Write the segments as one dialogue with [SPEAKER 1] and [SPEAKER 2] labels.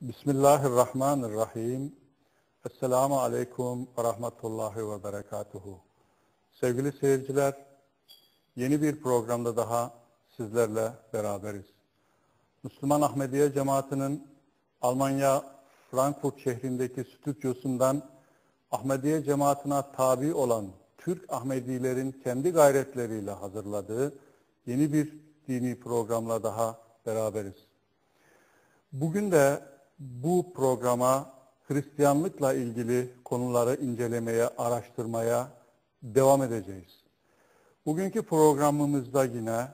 [SPEAKER 1] Bismillahirrahmanirrahim. Esselamu Aleyküm ve Rahmetullahi ve Berekatuhu. Sevgili seyirciler, yeni bir programda daha sizlerle beraberiz. Müslüman Ahmediye Cemaati'nin Almanya Frankfurt şehrindeki stüdyosundan Ahmediye Cemaatine tabi olan Türk Ahmedilerin kendi gayretleriyle hazırladığı yeni bir dini programla daha beraberiz. Bugün de bu programa Hristiyanlıkla ilgili konuları incelemeye, araştırmaya devam edeceğiz. Bugünkü programımızda yine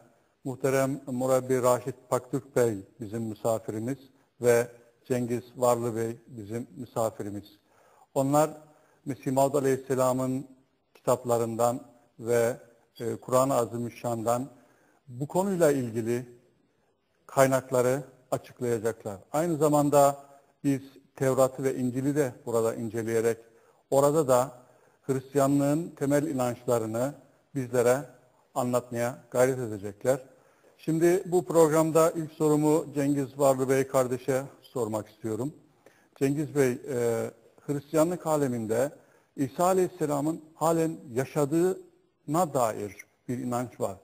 [SPEAKER 1] muhterem Murabbi Raşit Paktürk Bey bizim misafirimiz ve Cengiz Varlı Bey bizim misafirimiz. Onlar Mesih Maud Aleyhisselam'ın kitaplarından ve e, Kur'an-ı Azimüşşan'dan bu konuyla ilgili kaynakları açıklayacaklar. Aynı zamanda biz Tevrat'ı ve İncil'i de burada inceleyerek orada da Hristiyanlığın temel inançlarını bizlere anlatmaya gayret edecekler. Şimdi bu programda ilk sorumu Cengiz Varlı Bey kardeşe sormak istiyorum. Cengiz Bey, e, Hristiyanlık aleminde İsa Aleyhisselam'ın halen yaşadığına dair bir inanç var.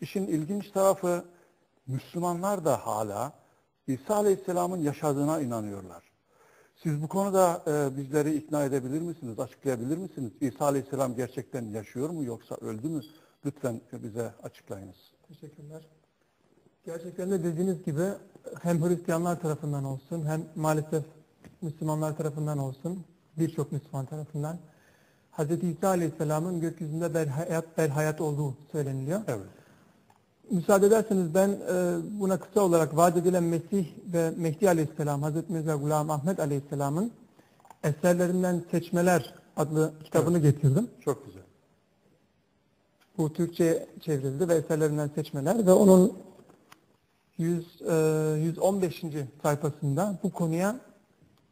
[SPEAKER 1] İşin ilginç tarafı Müslümanlar da hala İsa Aleyhisselam'ın yaşadığına inanıyorlar. Siz bu konuda e, bizleri ikna edebilir misiniz, açıklayabilir misiniz? İsa Aleyhisselam gerçekten yaşıyor mu yoksa öldü mü? Lütfen bize açıklayınız.
[SPEAKER 2] Teşekkürler. Gerçekten de dediğiniz gibi hem Hristiyanlar tarafından olsun hem maalesef Müslümanlar tarafından olsun birçok Müslüman tarafından Hz. İsa Aleyhisselam'ın gökyüzünde bel hayat, bel hayat olduğu söyleniliyor.
[SPEAKER 1] Evet.
[SPEAKER 2] Müsaade ederseniz ben e, buna kısa olarak vaat edilen Mesih ve Mehdi Aleyhisselam, Hazreti Mirza Gulam Ahmet Aleyhisselam'ın eserlerinden Seçmeler adlı kitabını getirdim.
[SPEAKER 1] Çok güzel.
[SPEAKER 2] Bu Türkçe çevrildi ve eserlerinden seçmeler ve onun 100, e, 115. sayfasında bu konuya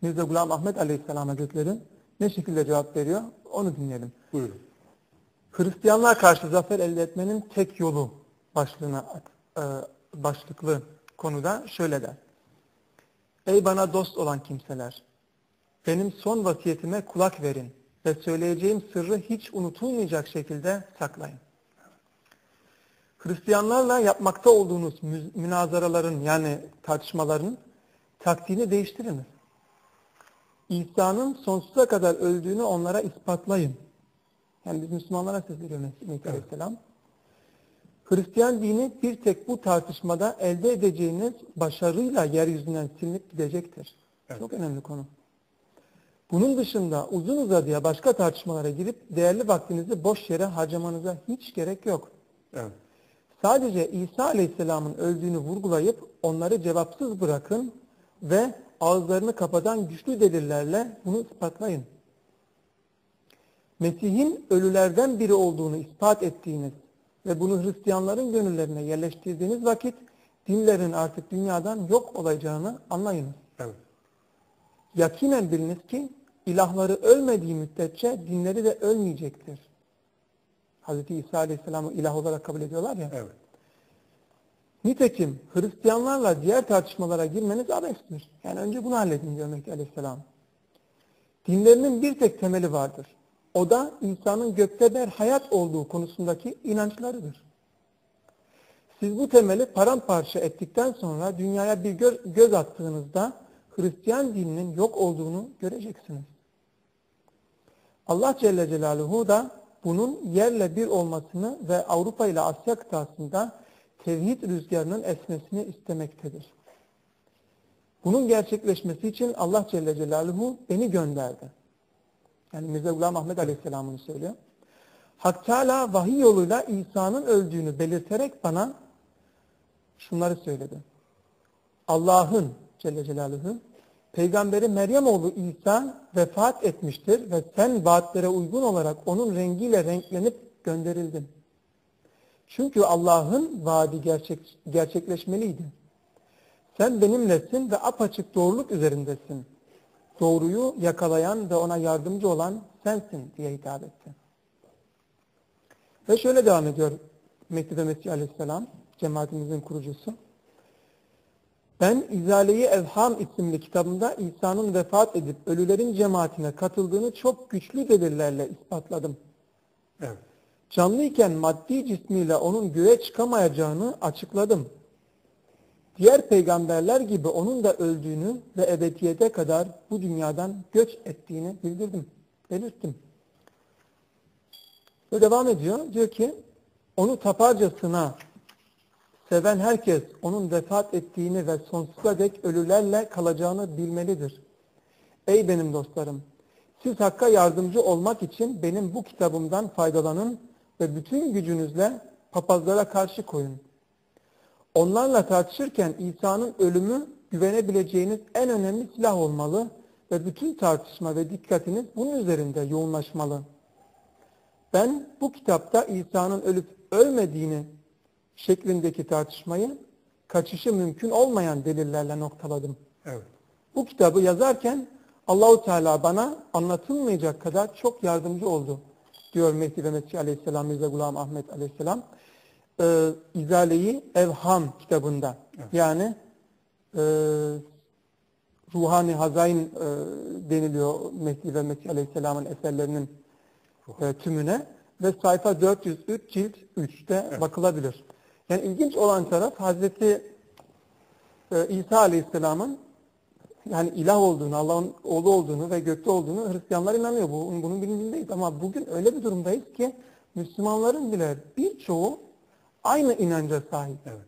[SPEAKER 2] Mirza Gulam Ahmet Aleyhisselam Hazretleri ne şekilde cevap veriyor onu dinleyelim.
[SPEAKER 1] Buyurun.
[SPEAKER 2] Hristiyanlığa karşı zafer elde etmenin tek yolu başlığına e, başlıklı konuda şöyle der. Ey bana dost olan kimseler, benim son vasiyetime kulak verin ve söyleyeceğim sırrı hiç unutulmayacak şekilde saklayın. Hristiyanlarla yapmakta olduğunuz münazaraların yani tartışmaların taktiğini değiştiriniz. İsa'nın sonsuza kadar öldüğünü onlara ispatlayın. Yani biz Müslümanlara sesleniyor Mesih evet. Aleyhisselam. Hristiyan dini bir tek bu tartışmada elde edeceğiniz başarıyla yeryüzünden silinip gidecektir. Evet. Çok önemli konu. Bunun dışında uzun uzadıya başka tartışmalara girip değerli vaktinizi boş yere harcamanıza hiç gerek yok.
[SPEAKER 1] Evet.
[SPEAKER 2] Sadece İsa Aleyhisselam'ın öldüğünü vurgulayıp onları cevapsız bırakın ve ağızlarını kapatan güçlü delillerle bunu ispatlayın. Mesih'in ölülerden biri olduğunu ispat ettiğiniz ve bunu Hristiyanların gönüllerine yerleştirdiğiniz vakit dinlerin artık dünyadan yok olacağını anlayınız.
[SPEAKER 1] Evet.
[SPEAKER 2] Yakinen biliniz ki ilahları ölmediği müddetçe dinleri de ölmeyecektir. Hz. İsa Aleyhisselam'ı ilah olarak kabul ediyorlar ya.
[SPEAKER 1] Evet.
[SPEAKER 2] Nitekim Hristiyanlarla diğer tartışmalara girmeniz abestir. Yani önce bunu halledin diyor Mehdi Aleyhisselam. Dinlerinin bir tek temeli vardır. O da insanın gökte bir hayat olduğu konusundaki inançlarıdır. Siz bu temeli paramparça ettikten sonra dünyaya bir gö göz attığınızda Hristiyan dininin yok olduğunu göreceksiniz. Allah Celle Celaluhu da bunun yerle bir olmasını ve Avrupa ile Asya kıtasında tevhid rüzgarının esmesini istemektedir. Bunun gerçekleşmesi için Allah Celle Celaluhu beni gönderdi. Yani Mirza Gulam Ahmet Aleyhisselam'ını söylüyor. Hak Teala vahiy yoluyla İsa'nın öldüğünü belirterek bana şunları söyledi. Allah'ın Celle Celaluhu Peygamberi Meryem oğlu İsa vefat etmiştir ve sen vaatlere uygun olarak onun rengiyle renklenip gönderildin. Çünkü Allah'ın vaadi gerçek, gerçekleşmeliydi. Sen benimlesin ve apaçık doğruluk üzerindesin. Doğruyu yakalayan ve ona yardımcı olan sensin diye hitap etti. Ve şöyle devam ediyor Mehdi ve Mesih Aleyhisselam, cemaatimizin kurucusu. Ben İzale-i Evham isimli kitabımda İsa'nın vefat edip ölülerin cemaatine katıldığını çok güçlü delillerle ispatladım.
[SPEAKER 1] Evet.
[SPEAKER 2] Canlıyken maddi cismiyle onun göğe çıkamayacağını açıkladım. Diğer peygamberler gibi onun da öldüğünü ve ebediyete kadar bu dünyadan göç ettiğini bildirdim, belirttim. Ve devam ediyor. Diyor ki onu taparcasına seven herkes onun vefat ettiğini ve sonsuza dek ölülerle kalacağını bilmelidir. Ey benim dostlarım! Siz Hakk'a yardımcı olmak için benim bu kitabımdan faydalanın ve bütün gücünüzle papazlara karşı koyun. Onlarla tartışırken İsa'nın ölümü güvenebileceğiniz en önemli silah olmalı ve bütün tartışma ve dikkatiniz bunun üzerinde yoğunlaşmalı. Ben bu kitapta İsa'nın ölüp ölmediğini şeklindeki tartışmayı kaçışı mümkün olmayan delillerle noktaladım.
[SPEAKER 1] Evet.
[SPEAKER 2] Bu kitabı yazarken Allahu Teala bana anlatılmayacak kadar çok yardımcı oldu diyor Mehdi ve Mesih Aleyhisselam Mirza Gulam Ahmet Aleyhisselam e, İzale-i Evham kitabında. Yani e, Ruhani Hazain e, deniliyor Mehdi ve Mesih Aleyhisselam'ın eserlerinin e, tümüne ve sayfa 403 cilt 3'te bakılabilir. Yani ilginç olan taraf Hazreti e, İsa Aleyhisselam'ın yani ilah olduğunu, Allah'ın oğlu olduğunu ve gökte olduğunu Hristiyanlar inanıyor. Bu, bunun bilincindeyiz ama bugün öyle bir durumdayız ki Müslümanların bile birçoğu aynı inanca sahip.
[SPEAKER 1] Evet.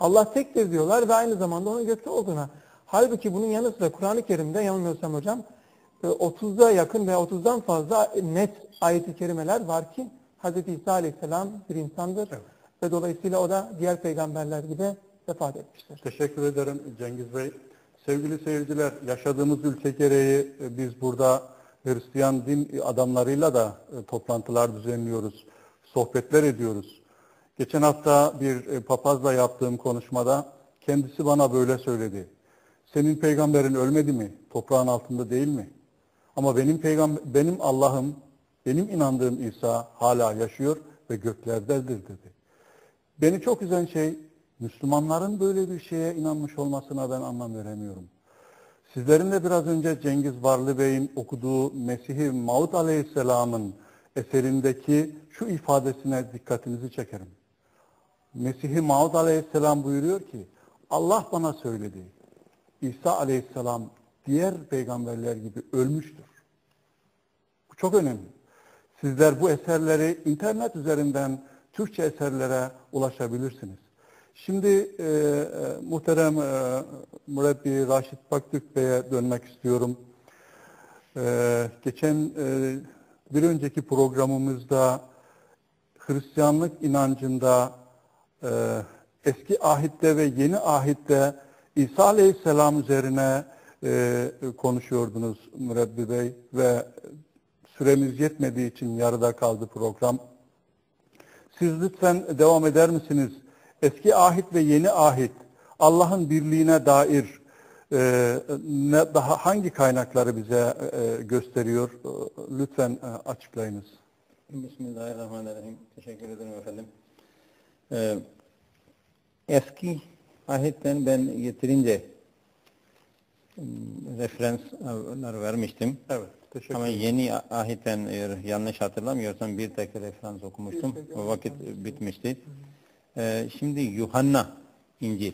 [SPEAKER 2] Allah tektir diyorlar ve aynı zamanda onun gökte olduğuna. Halbuki bunun yanı sıra Kur'an-ı Kerim'de yanılmıyorsam hocam 30'a yakın veya 30'dan fazla net ayet-i kerimeler var ki Hz. İsa Aleyhisselam bir insandır.
[SPEAKER 1] Evet.
[SPEAKER 2] Ve dolayısıyla o da diğer peygamberler gibi vefat etmiştir.
[SPEAKER 1] Teşekkür ederim Cengiz Bey. Sevgili seyirciler, yaşadığımız ülke gereği e, biz burada Hristiyan din adamlarıyla da e, toplantılar düzenliyoruz, sohbetler ediyoruz. Geçen hafta bir e, papazla yaptığım konuşmada kendisi bana böyle söyledi. Senin peygamberin ölmedi mi? Toprağın altında değil mi? Ama benim peygamber, benim Allah'ım, benim inandığım İsa hala yaşıyor ve göklerdedir dedi. Beni çok üzen şey Müslümanların böyle bir şeye inanmış olmasına ben anlam veremiyorum. Sizlerin de biraz önce Cengiz Varlı Bey'in okuduğu Mesih-i Maud Aleyhisselam'ın eserindeki şu ifadesine dikkatinizi çekerim. Mesih-i Maud Aleyhisselam buyuruyor ki Allah bana söyledi. İsa Aleyhisselam diğer peygamberler gibi ölmüştür. Bu çok önemli. Sizler bu eserleri internet üzerinden Türkçe eserlere ulaşabilirsiniz. Şimdi e, e, muhterem e, mürebbi Raşit Baktürk Bey'e dönmek istiyorum. E, geçen e, bir önceki programımızda Hristiyanlık inancında e, eski ahitte ve yeni ahitte İsa Aleyhisselam üzerine e, konuşuyordunuz Mürebbi Bey ve süremiz yetmediği için yarıda kaldı program. Siz lütfen devam eder misiniz? Eski ahit ve yeni ahit Allah'ın birliğine dair e, ne, daha hangi kaynakları bize e, gösteriyor? Lütfen e, açıklayınız.
[SPEAKER 3] Bismillahirrahmanirrahim. Teşekkür ederim efendim. Ee, eski ayetten ben getirince referanslar vermiştim.
[SPEAKER 1] Evet, teşekkür
[SPEAKER 3] Ama
[SPEAKER 1] ederim.
[SPEAKER 3] yeni ayetten eğer yanlış hatırlamıyorsam bir tek referans okumuştum.
[SPEAKER 2] Tek,
[SPEAKER 3] O vakit bitmişti. Ee, şimdi Yuhanna İncil.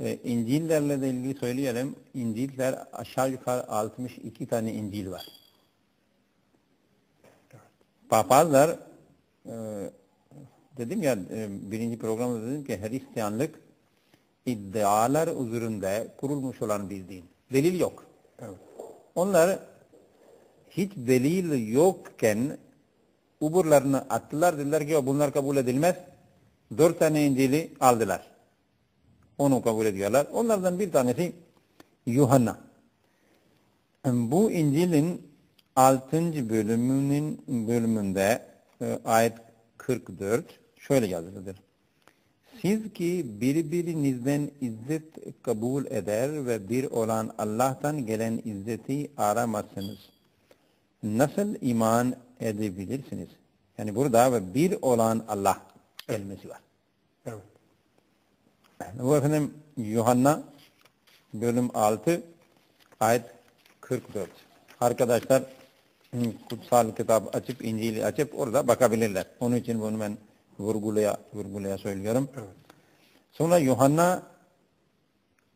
[SPEAKER 3] Ee, İncillerle de ilgili söyleyelim. İnciller aşağı yukarı 62 tane İncil var. Papazlar e, dedim ya e, birinci programda dedim ki Hristiyanlık iddialar üzerinde kurulmuş olan bir din. Delil yok.
[SPEAKER 1] Evet.
[SPEAKER 3] Onlar hiç delil yokken uburlarını attılar dediler ki bunlar kabul edilmez. Dört tane İncil'i aldılar. Onu kabul ediyorlar. Onlardan bir tanesi Yuhanna. Bu İncil'in 6. bölümünün bölümünde e, ayet 44 şöyle yazılıdır. Siz ki birbirinizden izzet kabul eder ve bir olan Allah'tan gelen izzeti aramazsınız. Nasıl iman edebilirsiniz? Yani burada ve bir olan Allah kelimesi var.
[SPEAKER 1] Evet.
[SPEAKER 3] Bu efendim Yuhanna bölüm 6 ayet 44. Arkadaşlar kutsal kitap açıp İncil'i açıp orada bakabilirler. Onun için bunu ben vurgulaya vurgulaya söylüyorum. Sonra Yuhanna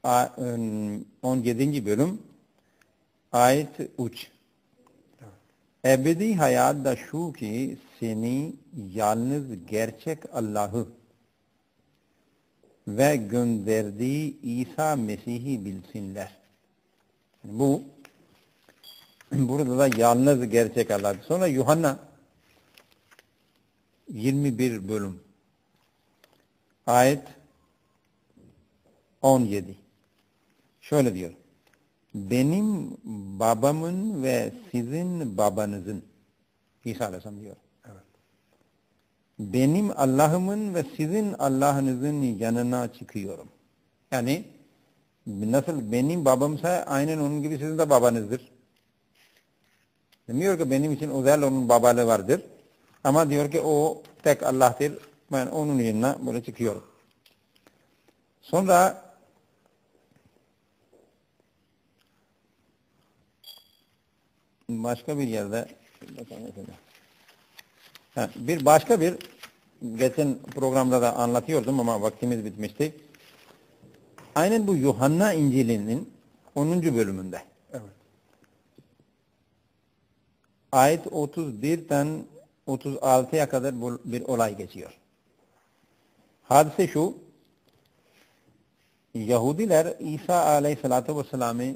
[SPEAKER 3] a- ım, 17. bölüm ayet 3. Ebedi hayat da şu ki seni yalnız gerçek Allah'ı ve gönderdiği İsa Mesih'i bilsinler. Bu burada da yalnız gerçek Allah. Sonra Yuhanna 21 bölüm ayet 17 şöyle diyor. Benim babamın ve sizin babanızın İsa Aleyhisselam diyor. Benim Allah'ımın ve sizin Allah'ınızın yanına çıkıyorum. Yani nasıl benim babamsa aynen onun gibi sizin de babanızdır. Demiyor ki benim için özel onun babalığı vardır. Ama diyor ki o tek Allah'tır. Ben onun yanına böyle çıkıyorum. Sonra başka bir yerde. Ha, bir başka bir geçen programda da anlatıyordum ama vaktimiz bitmişti. Aynen bu Yuhanna İncil'inin 10. bölümünde.
[SPEAKER 1] Evet.
[SPEAKER 3] Ayet 31'den 36'ya kadar bu bir olay geçiyor. Hadise şu, Yahudiler İsa aleyhissalatü vesselam'ı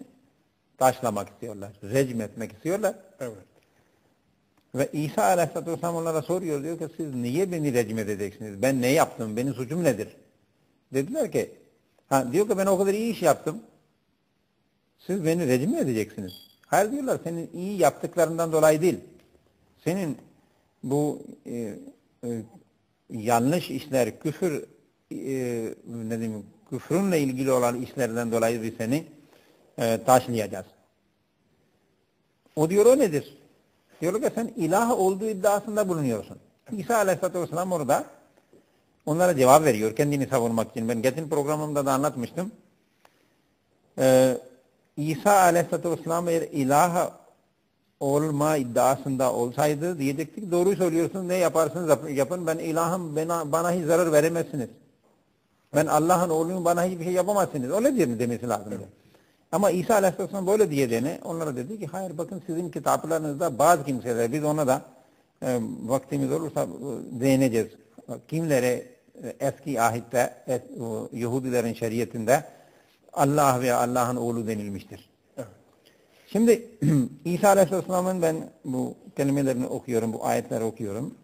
[SPEAKER 3] taşlamak istiyorlar, recm etmek istiyorlar.
[SPEAKER 1] Evet.
[SPEAKER 3] Ve İsa aleyhissalatü vesselam onlara soruyor, diyor ki siz niye beni recm edeceksiniz? Ben ne yaptım? Benim suçum nedir? Dediler ki, ha, diyor ki ben o kadar iyi iş yaptım. Siz beni recm mi edeceksiniz? Hayır diyorlar, senin iyi yaptıklarından dolayı değil. Senin bu e, e, yanlış işler, küfür e, ne diyeyim, küfrünle ilgili olan işlerden dolayı biz seni e, taşlayacağız. O diyor o nedir? Diyor ki sen ilah olduğu iddiasında bulunuyorsun. İsa Aleyhisselatü Vesselam orada onlara cevap veriyor kendini savunmak için. Ben geçen programımda da anlatmıştım. Ee, İsa Aleyhisselatü Vesselam eğer ilah olma iddiasında olsaydı diyecektik doğruyu söylüyorsunuz ne yaparsınız yap- yapın ben ilahım bana, bana hiç zarar veremezsiniz. Ben Allah'ın oğluyum bana hiçbir şey yapamazsınız. Öyle diye demesi lazımdı. Ama İsa Aleyhisselam böyle diyeceğine onlara dedi ki hayır bakın sizin kitaplarınızda bazı kimseler biz ona da e, vaktimiz olursa e, değineceğiz. Kimlere e, eski ahitte et, o, Yahudilerin şeriatinde Allah ve Allah'ın oğlu denilmiştir. Şimdi İsa Aleyhisselam'ın ben bu kelimelerini okuyorum, bu ayetleri okuyorum.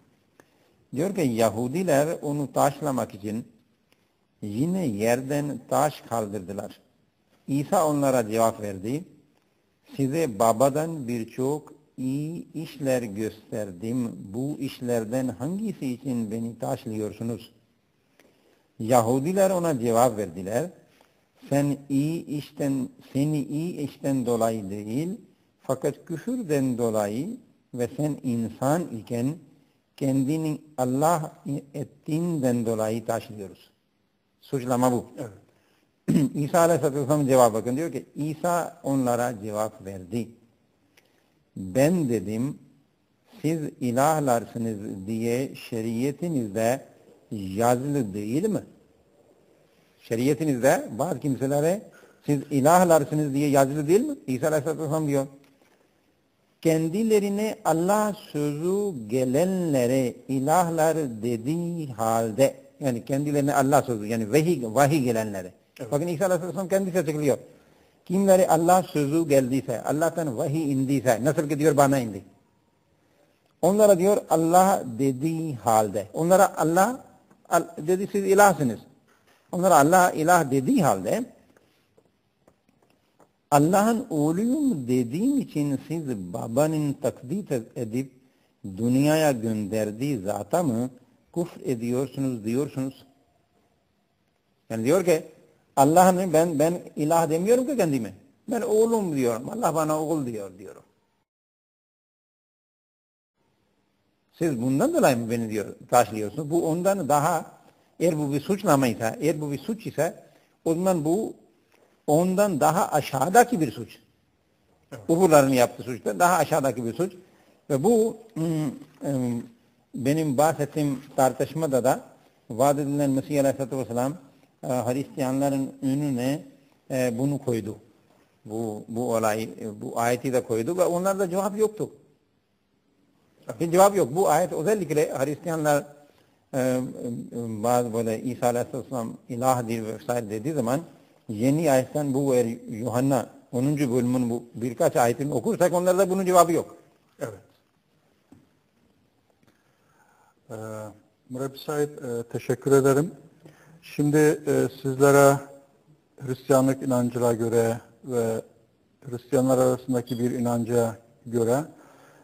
[SPEAKER 3] Diyor ki Yahudiler onu taşlamak için yine yerden taş kaldırdılar. İsa onlara cevap verdi. Size babadan birçok iyi işler gösterdim. Bu işlerden hangisi için beni taşlıyorsunuz? Yahudiler ona cevap verdiler. Sen iyi işten, seni iyi işten dolayı değil, fakat küfürden dolayı ve sen insan iken kendini Allah ettiğinden dolayı taşlıyoruz. Suçlama bu.
[SPEAKER 1] Evet.
[SPEAKER 3] İsa Aleyhisselatü Vesselam cevap bakın diyor ki İsa onlara cevap verdi. Ben dedim siz ilahlarsınız diye şeriyetinizde yazılı değil mi? Şeriyetinizde bazı kimselere siz ilahlarsınız diye yazılı değil mi? İsa Aleyhisselatü Vesselam diyor. Kendilerine Allah sözü gelenlere ilahlar dediği halde yani kendilerine Allah sözü yani vahiy, vahiy gelenlere. Bakın İsa Aleyhisselam kendisi açıklıyor. Kimlere Allah sözü geldiyse, Allah'tan vahiy indiyse, nasıl ki diyor bana indi. Onlara diyor Allah dediği halde. Onlara Allah al- dedi siz ilahsınız. Onlara Allah ilah dediği halde Allah'ın oğluyum dediğim için siz babanın takdit edip dünyaya gönderdiği zata mı kufr ediyorsunuz diyorsunuz. Yani diyor ki Allah'ın ben ben ilah demiyorum ki kendime. Ben oğlum diyorum. Allah bana oğul diyor diyorum. Siz bundan dolayı mı beni diyor taşlıyorsunuz? Bu ondan daha Eğer bu bir suçlama ise, eğer bu bir suç ise o zaman bu ondan daha aşağıdaki bir suç. Uğurların yaptığı suçta daha aşağıdaki bir suç. Ve bu ım, ım, benim bahsettiğim tartışmada da vaat edilen Mesih Aleyhisselatü Vesselam e, Hristiyanların önüne e, bunu koydu. Bu, bu olay, e, bu ayeti de koydu ve onlarda cevap yoktu. Bir cevap yok. Bu ayet özellikle Hristiyanlar bazı böyle İsa Aleyhisselam ilah değil vesaire dediği zaman yeni ayetten bu Yuhanna 10. bölümün bu birkaç ayetini okursak onlarda bunun cevabı yok.
[SPEAKER 1] Evet. Ee, Murabbi Said e, teşekkür ederim. Şimdi e, sizlere Hristiyanlık inancına göre ve Hristiyanlar arasındaki bir inanca göre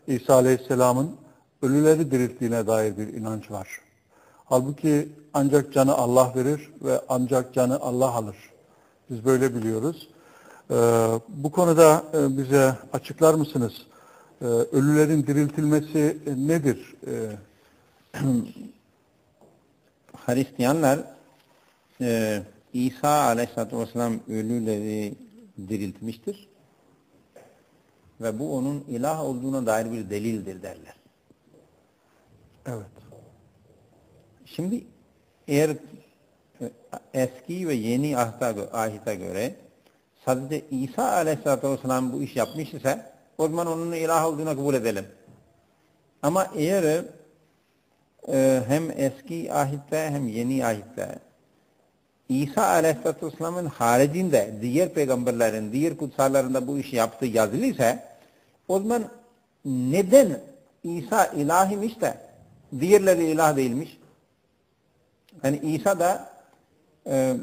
[SPEAKER 1] İsa Aleyhisselam'ın ölüleri dirilttiğine dair bir inanç var. Halbuki ancak canı Allah verir ve ancak canı Allah alır. Biz böyle biliyoruz. Ee, bu konuda e, bize açıklar mısınız? Ee, ölülerin diriltilmesi e, nedir? Ee,
[SPEAKER 3] Hristiyanlar e, İsa Aleyhisselatü Vesselam ölüleri diriltmiştir. Ve bu onun ilah olduğuna dair bir delildir derler.
[SPEAKER 1] evet.
[SPEAKER 3] Şimdi eğer e, eski ve yeni ahta, gö- ahite göre sadece İsa Aleyhisselatü Vesselam bu iş yapmış ise o zaman onun ilah olduğuna kabul edelim. Ama eğer e, hem eski ahitte hem yeni ahitte İsa Aleyhisselatü Vesselam'ın haricinde diğer peygamberlerin, diğer kutsallarında bu işi yaptığı yazılıysa o zaman neden İsa ilahimiş de diğerleri ilah değilmiş? Yani İsa da e,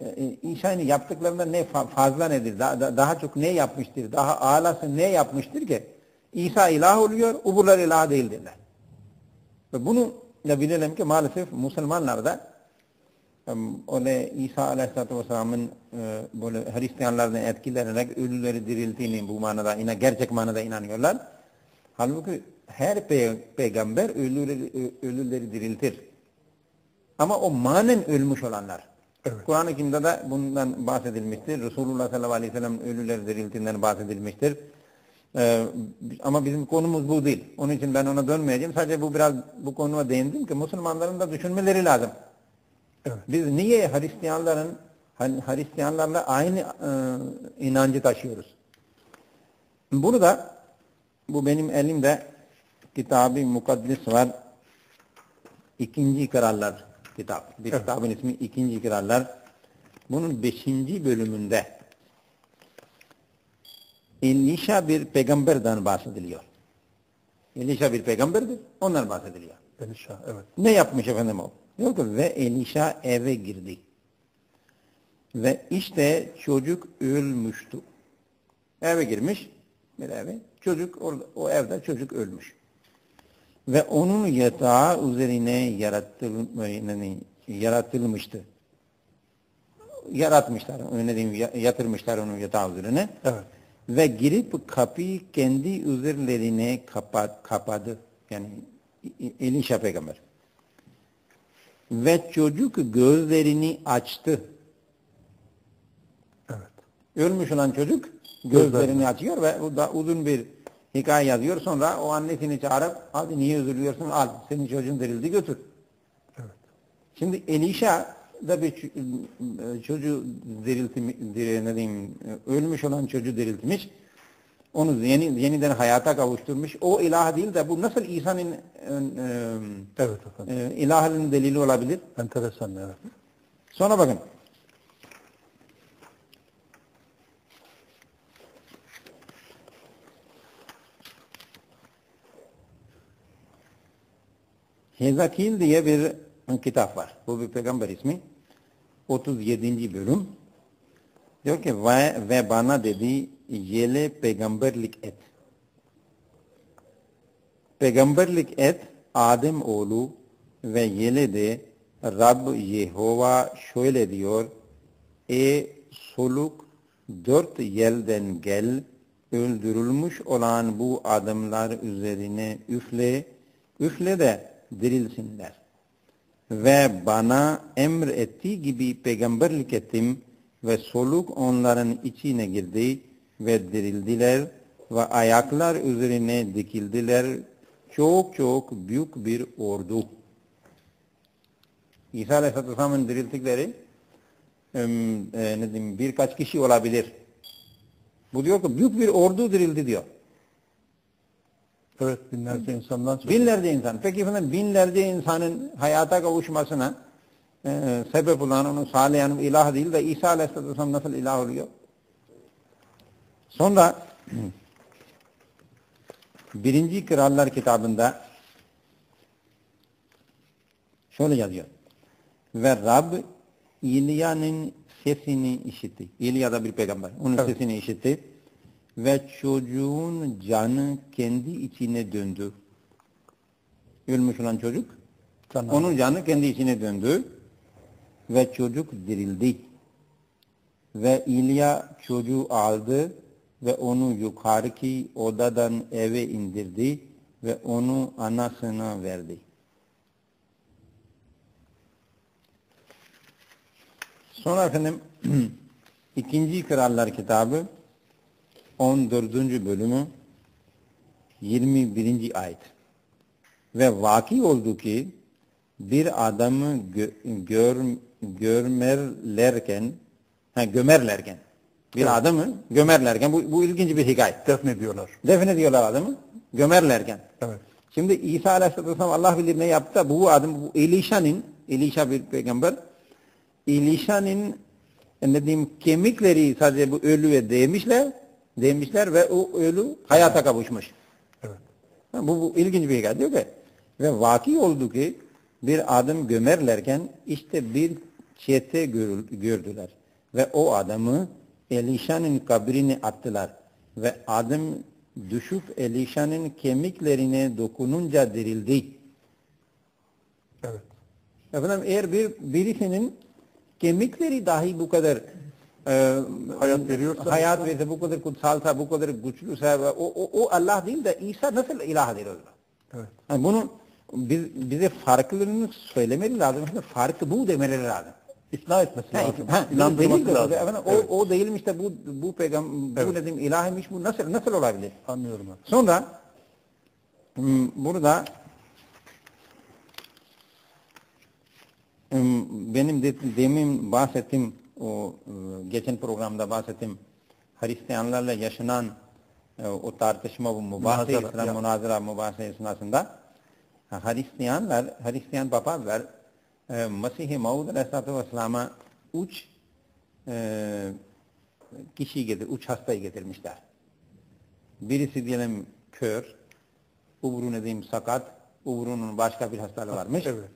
[SPEAKER 3] e, İsa'nın yaptıklarında ne fa- fazla nedir? Daha, da- daha çok ne yapmıştır? Daha alası ne yapmıştır ki? İsa ilah oluyor, öbürler ilah değildirler. Ve bunu da bilelim ki maalesef Müslümanlar da em, öyle İsa Aleyhisselatü Vesselam'ın e, böyle Hristiyanlardan etkilenerek ölüleri dirilttiğini bu manada, yine gerçek manada inanıyorlar. Halbuki her pe- peygamber ölüleri, ölüleri diriltir. Ama o manen ölmüş olanlar.
[SPEAKER 1] Evet.
[SPEAKER 3] Kur'an-ı Kerim'de de bundan bahsedilmiştir. Resulullah sallallahu aleyhi ve sellem ölüleri diriltinden bahsedilmiştir. Ee, ama bizim konumuz bu değil. Onun için ben ona dönmeyeceğim. Sadece bu biraz bu konuya değindim ki Müslümanların da düşünmeleri lazım.
[SPEAKER 1] Evet.
[SPEAKER 3] Biz niye Hristiyanların hani Hristiyanlarla aynı e, inancı taşıyoruz? Bunu da bu benim elimde kitabı mukaddes var. İkinci Krallar kitap. Bir
[SPEAKER 1] Evet.
[SPEAKER 3] kitabın ismi İkinci Krallar. Bunun beşinci bölümünde Elisha bir peygamberden bahsediliyor. Elisha bir peygamberdir. Ondan bahsediliyor.
[SPEAKER 1] Elişa, evet.
[SPEAKER 3] Ne yapmış efendim o? Diyor ki ve Elisha eve girdi. Ve işte çocuk ölmüştü. Eve girmiş bir eve. Çocuk orada, o evde çocuk ölmüş. Ve onun yatağı üzerine yaratıl, yani yaratılmıştı. Yaratmışlar, öyle diyeyim, ya- yatırmışlar onu yatağı üzerine.
[SPEAKER 1] Evet.
[SPEAKER 3] Ve girip kapıyı kendi üzerlerine kapa, kapadı. Yani Elisha peygamber. Ve çocuk gözlerini açtı.
[SPEAKER 1] Evet.
[SPEAKER 3] Ölmüş olan çocuk gözlerini açıyor ve bu da uzun bir hikaye yazıyor. Sonra o annesini çağırıp hadi niye üzülüyorsun al senin çocuğun dirildi götür.
[SPEAKER 1] Evet.
[SPEAKER 3] Şimdi Elisha da bir çocuğu diriltmiş, ölmüş olan çocuğu diriltmiş. Onu yeni, yeniden hayata kavuşturmuş. O ilah değil de bu nasıl İsa'nın e, e,
[SPEAKER 1] Evet efendim.
[SPEAKER 3] e, ilahının delili olabilir?
[SPEAKER 1] Enteresan evet.
[SPEAKER 3] Sonra bakın. Hezakil diye bir kitap var. Bu bir peygamber ismi. 37. bölüm. Diyor ki ve, ve bana dedi yele peygamberlik et. Peygamberlik et Adem oğlu ve yele de Rab Yehova şöyle diyor. E soluk dört yelden gel öldürülmüş olan bu adamlar üzerine üfle, üfle de dirilsinler. ve bana emr ettiği gibi peygamberlik ettim ve soluk onların içine girdi ve dirildiler ve ayaklar üzerine dikildiler çok çok büyük bir ordu. İsa dirilttikleri em, e, birkaç kişi olabilir. Bu diyor ki büyük bir ordu dirildi diyor.
[SPEAKER 1] Evet binlerce insandan söz.
[SPEAKER 3] Binlerce insan. Peki efendim binlerce insanın hayata kavuşmasına e, sebep olan, onu sağlayan ilah değil de İsa Aleyhisselatü Vesselam nasıl ilah oluyor? Sonra birinci Krallar kitabında şöyle yazıyor. Ve Rab İlya'nın sesini işitti. İlya da bir peygamber. Onun
[SPEAKER 1] Evet.
[SPEAKER 3] sesini işitti. Ve çocuğun canı kendi içine döndü. Ölmüş olan çocuk.
[SPEAKER 1] Canı.
[SPEAKER 3] Onun canı kendi içine döndü. Ve çocuk dirildi. Ve İlya çocuğu aldı ve onu yukarıki odadan eve indirdi ve onu anasına verdi. Sonra efendim ikinci Krallar kitabı 14. bölümü 21. ayet. Ve vaki oldu ki bir adamı gö- gör, görmerlerken ha, gömerlerken bir adamı gömerlerken bu, bu ilginç bir hikaye.
[SPEAKER 1] Defnediyorlar.
[SPEAKER 3] Defne diyorlar adamı gömerlerken.
[SPEAKER 1] Evet.
[SPEAKER 3] Şimdi İsa Aleyhisselatü Vesselam Allah bilir ne yaptı. Bu adam bu Elişa'nın Elişa bir peygamber Elişa'nın e, ne diyeyim kemikleri sadece bu ölüye değmişler değmişler ve o ölü hayata kavuşmuş.
[SPEAKER 1] Evet.
[SPEAKER 3] Bu, bu ilginç bir hikaye diyor ki ve vaki oldu ki bir adam gömerlerken işte bir çete gördüler ve o adamı Elişa'nın kabrini attılar ve adam düşüp Elişa'nın kemiklerine dokununca dirildi.
[SPEAKER 1] Evet.
[SPEAKER 3] Efendim eğer bir birisinin kemikleri dahi bu kadar e,
[SPEAKER 1] Hayat veriyorsa-
[SPEAKER 3] hayat verirse, bu kadar kutsalsa, bu kadar güçlüyse, o, o, o Allah değil de İsa nasıl ilahdır o zaman?
[SPEAKER 1] Evet.
[SPEAKER 3] Yani bunu biz, bize farklılığını söylemeli lazım. Aslında farkı bu demeleri lazım.
[SPEAKER 1] İkna etmesi
[SPEAKER 3] Ha,
[SPEAKER 1] lazım.
[SPEAKER 3] ha,
[SPEAKER 1] İnandırması lazım.
[SPEAKER 3] efendim,
[SPEAKER 1] Evet.
[SPEAKER 3] o, o değilmiş de bu, bu peygamber, bu
[SPEAKER 1] Evet.
[SPEAKER 3] ne diyeyim, ilahiymiş, bu nasıl, nasıl olabilir?
[SPEAKER 1] Anlıyorum ben.
[SPEAKER 3] Sonra hmm, burada hmm, benim de, demin bahsettiğim o e, geçen programda bahsettiğim Hristiyanlarla yaşanan e, o tartışma bu mübahse
[SPEAKER 1] Münazara, ya.
[SPEAKER 3] münazara mübahse esnasında Hristiyanlar, Hristiyan papazlar e, Mesih-i Maud Aleyhisselatü Vesselam'a üç e, kişiyi getir, üç hastayı getirmişler. Birisi diyelim kör, öbürü ne diyeyim sakat, öbürünün başka bir hastalığı varmış.
[SPEAKER 1] Evet.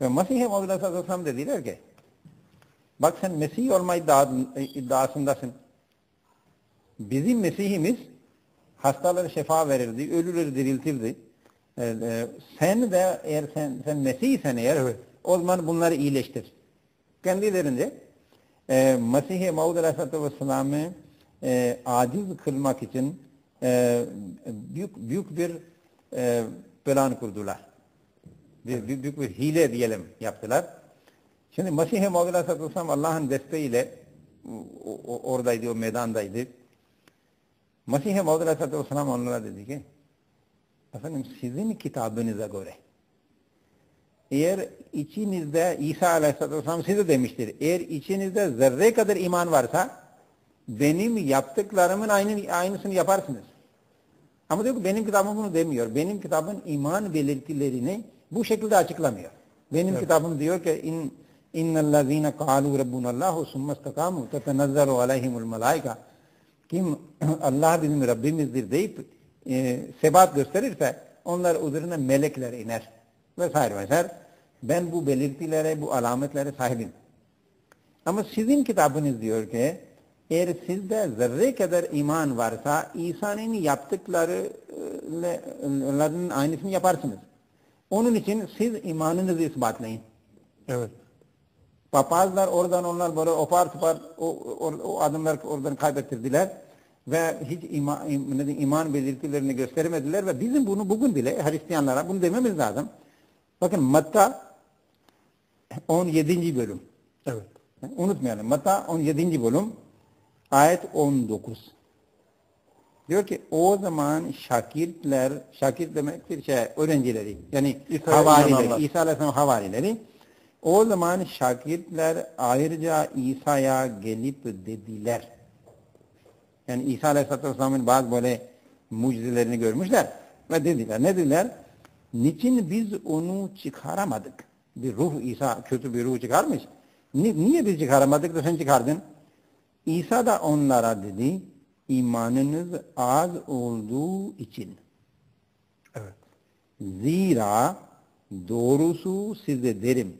[SPEAKER 3] Ve Mesih-i Mevla sallallahu aleyhi ve sellem dediler ki, bak sen Mesih olma iddia, iddiasındasın. Bizim Mesih'imiz hastaları şifa verirdi, ölüleri diriltirdi. Ee, e, sen de eğer sen, sen Mesih'sen eğer, o zaman bunları iyileştir. Kendilerince e, Mesih-i Mevla aleyhisselatü vesselam'ı e, aciz kılmak için e, büyük büyük bir e, plan kurdular. Büyük, büyük bir hile diyelim yaptılar. Şimdi Mevla Aleyhisselatü Vesselam Allah'ın desteğiyle oradaydı, o meydandaydı. Mesih-i Mevla Aleyhisselatü Vesselam onlara dedi ki, efendim sizin kitabınıza göre, eğer içinizde İsa Aleyhisselatü Vesselam size demiştir, eğer içinizde zerre kadar iman varsa, benim yaptıklarımın aynı, aynısını yaparsınız. Ama diyor ki benim kitabım bunu demiyor. Benim kitabım iman belirtilerini bu şekilde açıklamıyor. Benim kitabım diyor ki in innellezine kalu rabbunallahu summa istakamu tetenazzalu aleyhimul malaika kim Allah bizim Rabbimizdir deyip e, sebat gösterirse onlar üzerine melekler iner vesaire vesaire. Ben bu belirtilere, bu alametlere sahibim. Ama sizin kitabınız diyor ki eğer sizde zerre kadar iman varsa İsa'nın yaptıklarının aynısını yaparsınız. Onun için siz imanınızı ispatlayın.
[SPEAKER 1] Evet.
[SPEAKER 3] Papazlar oradan onlar böyle opar topar o, o, o adımlar oradan kaybettirdiler ve hiç ima, im- iman belirtilerini göstermediler ve bizim bunu bugün bile Hristiyanlara bunu dememiz lazım. Bakın Matta 17. bölüm.
[SPEAKER 1] Evet.
[SPEAKER 3] Unutmayalım. Matta 17. bölüm ayet 19. Diyor ki o zaman şakirtler, şakir demektir şey, öğrencileri yani havarileri. İsa Aleyhisselam havarileri. O zaman şakirtler ayrıca İsa'ya gelip dediler. Yani İsa Aleyhisselatü Vesselam'ın bazı böyle mucizelerini görmüşler ve dediler. Ne dediler? Niçin biz onu çıkaramadık? Bir ruh İsa kötü bir ruh çıkarmış. Ni- niye biz çıkaramadık da sen çıkardın? İsa da onlara dedi, imanınız az olduğu için.
[SPEAKER 1] Evet.
[SPEAKER 3] Zira doğrusu size derim,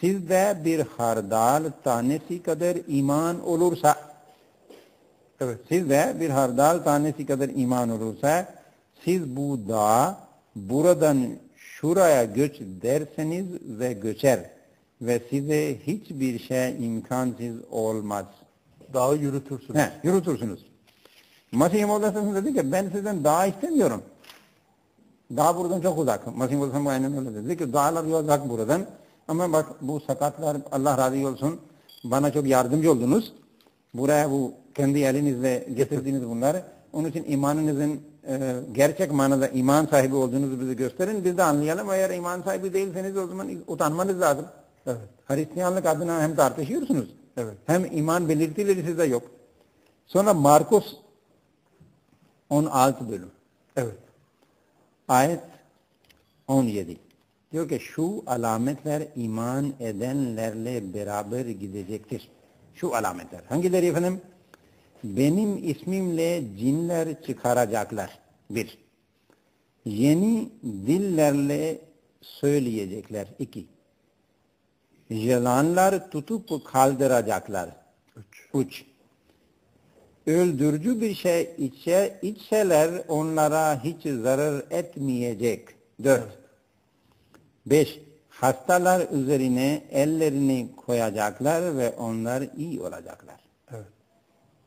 [SPEAKER 3] sizde bir hardal tanesi kadar iman olursa,
[SPEAKER 1] Evet.
[SPEAKER 3] sizde bir hardal tanesi kadar iman olursa, siz bu dağa buradan şuraya göç derseniz ve göçer ve size hiçbir şey imkansız olmaz.
[SPEAKER 1] Dağı yürütürsünüz.
[SPEAKER 3] He, yürütürsünüz. Masih Aleyhisselam dedi ki ben sizden dağ istemiyorum. Dağ buradan çok uzak. Masih Aleyhisselam aynen öyle. Dedi ki dağlar uzak buradan. Ama bak bu sakatlar Allah razı olsun bana çok yardımcı oldunuz. Buraya bu kendi elinizle getirdiniz bunları. Onun için imanınızın e, gerçek manada iman sahibi olduğunuzu bize gösterin. Biz de anlayalım. Eğer iman sahibi değilseniz o zaman utanmanız lazım.
[SPEAKER 1] Evet.
[SPEAKER 3] Hristiyanlık adına hem tartışıyorsunuz.
[SPEAKER 1] Evet.
[SPEAKER 3] Hem iman belirtileri sizde yok. Sonra Markus 16 bölüm.
[SPEAKER 1] Evet.
[SPEAKER 3] Ayet 17. Diyor ki şu alametler iman edenlerle beraber gidecektir. Şu alametler. Hangileri efendim? Benim ismimle cinler çıkaracaklar. Bir. Yeni dillerle söyleyecekler. İki. Yılanlar tutup kaldıracaklar.
[SPEAKER 1] Üç.
[SPEAKER 3] Üç. Öldürücü bir şey içe, içseler onlara hiç zarar etmeyecek. Dört. Beş. Hastalar üzerine ellerini koyacaklar ve onlar iyi olacaklar.
[SPEAKER 1] Evet.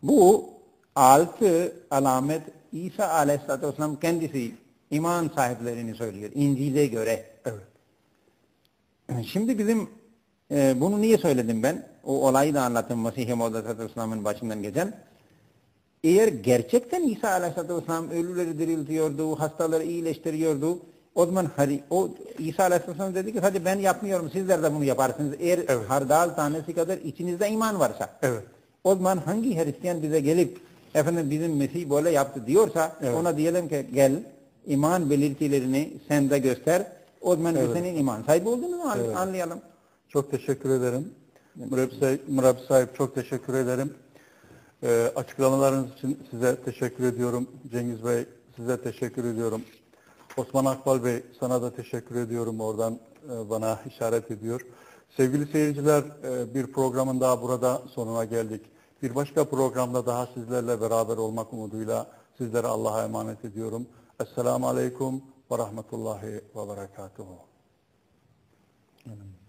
[SPEAKER 3] Bu altı alamet İsa Aleyhisselatü Vesselam kendisi iman sahiplerini söylüyor. İncil'e göre.
[SPEAKER 1] Evet.
[SPEAKER 3] Şimdi bizim e, bunu niye söyledim ben? O olayı da anlattım Mesih-i Maud Aleyhisselam'ın başından geçen. Eğer gerçekten İsa Aleyhisselatü Vesselam ölüleri diriltiyordu, hastaları iyileştiriyordu, o zaman hari, o İsa Aleyhisselam dedi ki hadi ben yapmıyorum sizler de bunu yaparsınız. Eğer
[SPEAKER 1] Evet.
[SPEAKER 3] hardal tanesi kadar içinizde iman varsa.
[SPEAKER 1] Evet.
[SPEAKER 3] O zaman hangi Hristiyan bize gelip efendim bizim Mesih böyle yaptı diyorsa
[SPEAKER 1] Evet.
[SPEAKER 3] ona diyelim ki gel iman belirtilerini sen de göster. O zaman
[SPEAKER 1] Evet.
[SPEAKER 3] senin iman sahibi olduğunu
[SPEAKER 1] Evet.
[SPEAKER 3] anlayalım.
[SPEAKER 1] Çok teşekkür ederim. Murabbi Sahip, Sahip çok teşekkür ederim. Ee, açıklamalarınız için size teşekkür ediyorum. Cengiz Bey size teşekkür ediyorum. Osman Akbal Bey sana da teşekkür ediyorum. Oradan e, bana işaret ediyor. Sevgili seyirciler e, bir programın daha burada sonuna geldik. Bir başka programda daha sizlerle beraber olmak umuduyla sizlere Allah'a emanet ediyorum. Esselamu Aleyküm ve Rahmetullahi ve Berekatuhu. Amin.